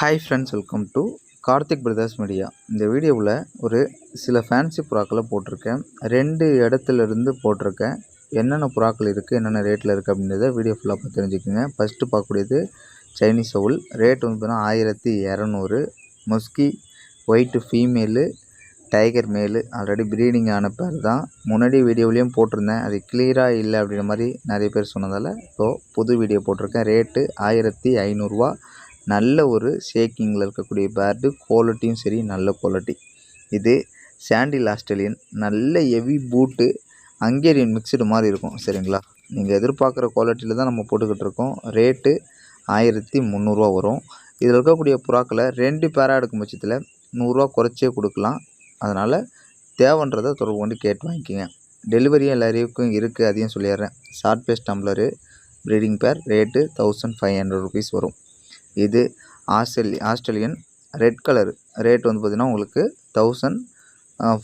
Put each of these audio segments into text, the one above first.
Hi friends welcome to Karthik brothers media இந்த வீடியோவில் ஒரு சில ஃபேன்சி புறாக்களை போட்டிருக்கேன். ரெண்டு இடத்துல இருந்து போட்டிருக்கேன். என்னென்ன புறாக்கள் இருக்குது என்னென்ன ரேட்டில் இருக்குது அப்படின்றத வீடியோ ஃபுல்லாக பார்த்து தெரிஞ்சுக்கோங்க. ஃபஸ்ட்டு பார்க்கக்கூடியது சைனீஸ் ஒவுல் ரேட் வந்து பார்த்தீங்கன்னா ஆயிரத்தி இரநூறு. மொஸ்கி white female tiger male already breeding ஆன பேர் தான். முன்னாடி வீடியோவிலையும் போட்டிருந்தேன். அது கிளியராக இல்லை அப்படின்ற மாதிரி நிறைய பேர் சொன்னதால் இப்போது புது வீடியோ போட்டிருக்கேன். ரேட்டு ஆயிரத்தி ஐநூறுரூவா நல்ல ஒரு ஷேக்கிங்கில் இருக்கக்கூடிய பேர்டு குவாலிட்டியும் சரி நல்ல குவாலிட்டி இது சாண்டில் ஆஸ்திரேலியன் நல்ல ஹெவி பூட்டு ஹங்கேரியன் மிக்சடு மாதிரி இருக்கும் சரிங்களா? நீங்கள் எதிர்பார்க்குற குவாலிட்டியில் தான் நம்ம போட்டுக்கிட்டு இருக்கோம். ரேட்டு ஆயிரத்தி முந்நூறுரூவா வரும். இதில் இருக்கக்கூடிய புறாக்களை ரெண்டு பேராக எடுக்கும் பட்சத்தில் நூறுரூவா குறைச்சே கொடுக்கலாம். அதனால் தேவைன்றதை தொடர்பு கொண்டு கேட்டு வாங்கிக்கோங்க. டெலிவரியும் எல்லாருக்கும் இருக்குது அதையும் சொல்லிடுறேன். Short face tumbler breeding pair rate thousand five hundred rupees வரும். இது ஆஸ்திரேலி ஆஸ்திரேலியன் ரெட் கலர் ரேட் வந்து பார்த்திங்கன்னா உங்களுக்கு தௌசண்ட்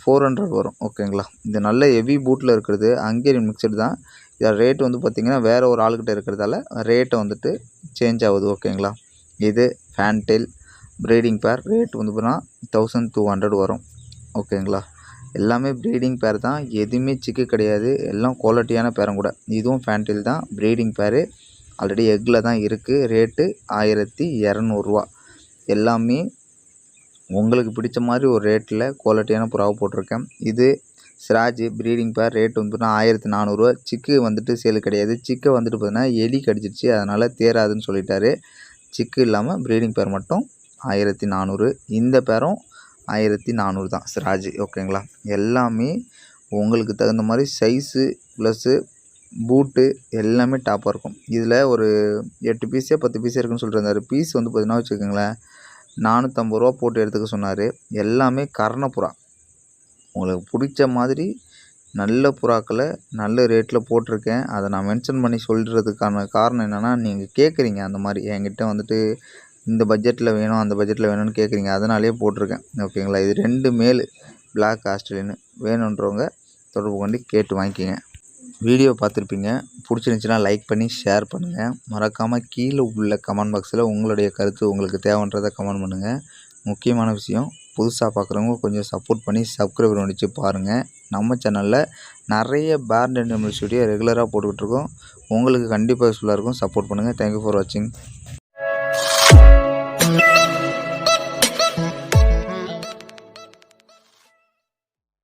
ஃபோர் ஹண்ட்ரட் வரும். ஓகேங்களா இது நல்ல ஹெவி பூட்டில் இருக்கிறது. ஹங்கேரியன் மிக்சடு தான் இதோட ரேட் வந்து பார்த்திங்கன்னா வேறு ஒரு ஆளுக்கிட்ட இருக்கிறதால ரேட்டை வந்துட்டு சேஞ்ச் ஆகுது. ஓகேங்களா இது ஃபேன்டெயில் ப்ரீடிங் பேர் ரேட் வந்து பார்த்தீங்கன்னா தௌசண்ட் டூ ஹண்ட்ரட் வரும். ஓகேங்களா எல்லாமே ப்ரீடிங் பேர் தான். எதுவுமே சிக்கு கிடையாது. எல்லாம் குவாலிட்டியான பேரும் கூட. இதுவும் ஃபேன்டெயில் தான். ப்ரீடிங் பேரு ஆல்ரெடி எக்கில் தான் இருக்குது ரேட்டு ஆயிரத்தி இரநூறுவா. எல்லாமே உங்களுக்கு பிடிச்ச மாதிரி ஒரு ரேட்டில் குவாலிட்டியான புறாவை போட்டிருக்கேன். இது சிராஜ் ப்ரீடிங் பேர் ரேட் வந்து பார்த்தீங்கன்னா ஆயிரத்தி நானூறுரூவா சிக்கு வந்துட்டு சேல் கிடையாது. சிக்கை வந்துட்டு பார்த்தீங்கன்னா எலி கடிச்சிருச்சு. அதனால் தேராதுன்னு சொல்லிட்டாரு. சிக்கு இல்லாமல் ப்ரீடிங் பேர் மட்டும் ஆயிரத்தி நானூறு. இந்த பேரும் ஆயிரத்தி நானூறு தான். சிராஜ் ஓகேங்களா எல்லாமே உங்களுக்கு தகுந்த மாதிரி சைஸு ப்ளஸ்ஸு பூட்டு எல்லாமே டாப்பாக இருக்கும். இதில் ஒரு எட்டு பீஸே பத்து பீஸே இருக்குன்னு சொல்லிட்டு பீஸ் வந்து பார்த்தீங்கன்னா வச்சுக்கோங்களேன் நானூற்றம்பது ரூபா போட்டு எடுத்துக்க சொன்னார். எல்லாமே கர்ணப்புறா உங்களுக்கு பிடிச்ச மாதிரி நல்ல புறாக்களை நல்ல ரேட்டில் போட்டிருக்கேன். அதை நான் மென்ஷன் பண்ணி சொல்கிறதுக்கான காரணம் என்னென்னா நீங்கள் கேட்குறீங்க அந்த மாதிரி. என்கிட்ட வந்துட்டு இந்த பட்ஜெட்டில் வேணும் அந்த பட்ஜெட்டில் வேணும்னு கேட்குறீங்க அதனாலேயே போட்டிருக்கேன். ஓகேங்களா இது ரெண்டு மேல் பிளாக் ஆஸ்திரேலியன் வேணுன்றவங்க தொடர்பு கொண்டு கேட்டு வாங்கிக்கோங்க. வீடியோ பார்த்துருப்பீங்க. பிடிச்சிருந்துச்சின்னா லைக் பண்ணி ஷேர் பண்ணுங்கள் மறக்காமல் கீழே உள்ள கமெண்ட் பாக்ஸில் உங்களுடைய கருத்து உங்களுக்கு தேவைன்றதை கமெண்ட் பண்ணுங்கள் முக்கியமான விஷயம் புதுசாக பார்க்குறவங்க கொஞ்சம் சப்போர்ட் பண்ணி சப்ஸ்கிரைபர் பண்ணிச்சு பாருங்கள் நம்ம சேனலில் நிறைய பேர்ட் அண்ட் வீடியோ ரெகுலராக போட்டுக்கிட்டு இருக்கோம். உங்களுக்கு கண்டிப்பாக யூஸ்ஃபுல்லாக இருக்கும். சப்போர்ட் பண்ணுங்கள் தேங்க்யூ ஃபார் வாட்சிங்